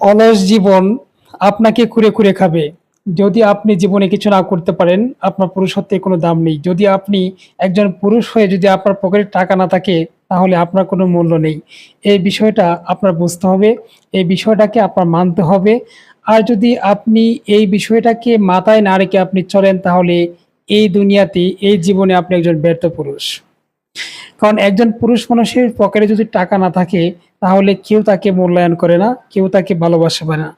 অলস জীবন আপনাকে কুরে কুরে খাবে। যদি আপনি জীবনে কিছু না করতে পারেন, আপনার পুরুষত্বের কোনো দাম নেই। যদি আপনি একজন পুরুষ হয়ে যদি আপনার পকেটে টাকা না থাকে, তাহলে আপনার কোনো মূল্য নেই। এই বিষয়টা আপনার বুঝতে হবে, এই বিষয়টাকে আপনার মানতে হবে। আর যদি আপনি এই বিষয়টাকে মাথায় না রেখে আপনি চলেন, তাহলে এই দুনিয়াতে, এই জীবনে আপনি একজন ব্যর্থ পুরুষ। কারণ একজন পুরুষ মানুষের পকেটে যদি টাকা না থাকে, তাহলে কেউ তাকে মূল্যায়ন করে না, কেউ তাকে ভালোবাসে না।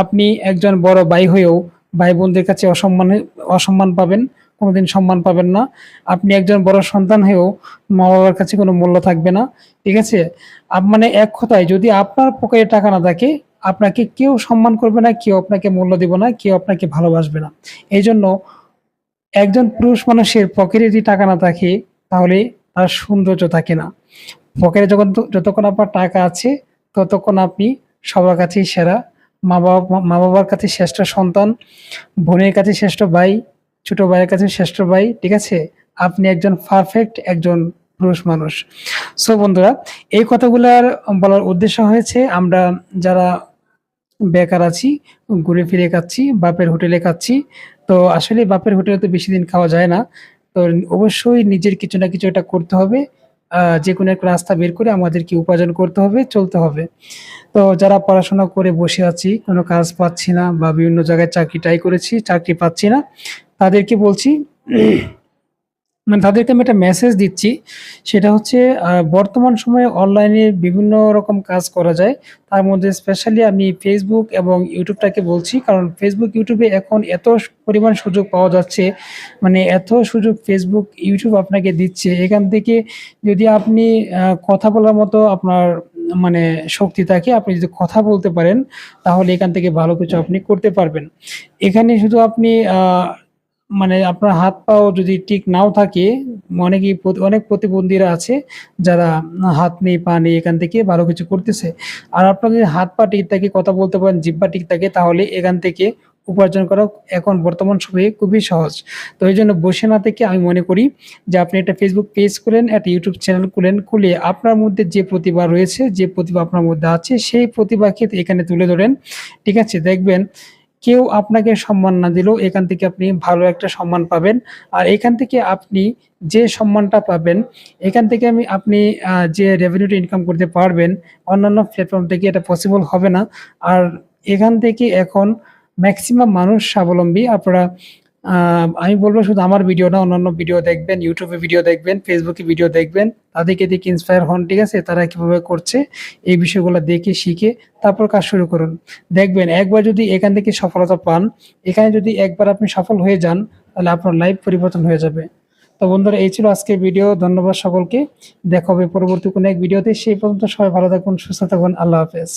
আপনি একজন বড় ভাই হয়েও ভাই বোনদের কাছে অসম্মান অসম্মান পাবেন, কোনোদিন সম্মান পাবেন না। আপনি একজন বড় সন্তান হয়েও মা বাবার কাছে কোনো মূল্য থাকবে না, ঠিক আছে? মানে এক কথায়, যদি আপনার পকেটে টাকা না থাকে, আপনাকে কেউ সম্মান করবে না, কেউ আপনাকে মূল্য দেবে না, কেউ আপনাকে ভালোবাসবে না। এই জন্য একজন পুরুষ মানুষের পকেটে যদি টাকা না থাকে, তাহলে সৌন্দর্য থাকে না। পকেটে যখন যতক্ষণ আপনার টাকা আছে, ততক্ষণ আপনি সবার কাছেই সেরা। মা বাবা মা বাবার কাছে শ্রেষ্ঠ সন্তান, বোনের কাছে শ্রেষ্ঠ ভাই, ছোট ভাইয়ের কাছে শ্রেষ্ঠ ভাই, ঠিক আছে? আপনি একজন পারফেক্ট একজন পুরুষ মানুষ। সো বন্ধুরা, এই কথাগুলার বলার উদ্দেশ্য হয়েছে, আমরা যারা বেকার আছি, ঘুরে ফিরে খাচ্ছি, বাপের হোটেলে খাচ্ছি, তো আসলে বাপের হোটেলে তো বেশি দিন খাওয়া যায় না। তো অবশ্যই নিজের কিছু না কিছু একটা করতে হবে যে কোনো একটা রাস্তা বের করে আমাদেরকে উপার্জন করতে হবে, চলতে হবে। তো যারা পড়াশোনা করে বসে আছি, কোনো কাজ পাচ্ছি না বা বিভিন্ন জায়গায় চাকরি ট্রাই করেছি, চাকরি পাচ্ছি না, তাদেরকে বলছি মানে তাদেরকে আমি একটা মেসেজ দিচ্ছি। সেটা হচ্ছে বর্তমান সময়ে অনলাইনে বিভিন্ন রকম কাজ করা যায়। তার মধ্যে স্পেশালি আমি ফেসবুক এবং ইউটিউবটাকে বলছি, কারণ ফেসবুক ইউটিউবে এখন এত পরিমাণ সুযোগ পাওয়া যাচ্ছে। মানে এত সুযোগ ফেসবুক ইউটিউব আপনাকে দিচ্ছে। এখান থেকে যদি আপনি কথা বলার মতো আপনার মানে শক্তি থাকে, আপনি যদি কথা বলতে পারেন, তাহলে এখান থেকে ভালো কিছু আপনি করতে পারবেন। এখানে শুধু আপনি মানে আপনার হাত পাও যদি ঠিক নাও থাকে, অনেকেই অনেক প্রতিবন্ধীরা আছে যারা হাত নেই, পা নেই এখান থেকে ভালো কিছু করতেছে। আর আপনার যদি হাত পা ঠিক থাকে, কথা বলতে পারেন জিব্বা ঠিক থাকে, তাহলে এখান থেকে উপার্জন করা এখন বর্তমান সময়ে খুবই সহজ। তো এই জন্য বসে না থেকে আমি মনে করি যে আপনি একটা ফেসবুক পেজ খুলেন, একটা ইউটিউব চ্যানেল খুলেন, খুলে আপনার মধ্যে যে প্রতিভা রয়েছে, যে প্রতিভা আপনার মধ্যে আছে, সেই প্রতিভাকে এখানে তুলে ধরেন। ঠিক আছে? দেখবেন কেউ আপনাকে সম্মান না দিলেও এখান থেকে আপনি ভালো একটা সম্মান পাবেন। আর এখান থেকে আপনি যে সম্মানটা পাবেন, এখান থেকে আমি আপনি যে রেভিনিউটা ইনকাম করতে পারবেন, অন্যান্য প্ল্যাটফর্ম থেকে এটা পসিবল হবে না। আর এখান থেকে এখন ম্যাক্সিমাম মানুষ স্বাবলম্বী, আপনারা আমি বলব শুধু আমার ভিডিও না, অন্যান্য ভিডিও দেখবেন ইউটিউবে ভিডিও দেখবেন ফেসবুকে ভিডিও দেখবেন, তাদেরকে দেখে ইন্সপায়ার হন, ঠিক আছে? তারা কীভাবে করছে, এই বিষয়গুলো দেখে, শিখে, তারপর কাজ শুরু করুন। দেখবেন, একবার যদি এখান থেকে সফলতা পান, এখানে যদি একবার আপনি সফল হয়ে যান, তাহলে আপনার লাইফ পরিবর্তন হয়ে যাবে। তো বন্ধুরা, এই ছিল আজকের ভিডিও ধন্যবাদ সকলকে। দেখা হবে পরবর্তী কোনো এক ভিডিওতে সেই পর্যন্ত সবাই ভালো থাকুন, সুস্থ থাকুন, আল্লাহ হাফেজ।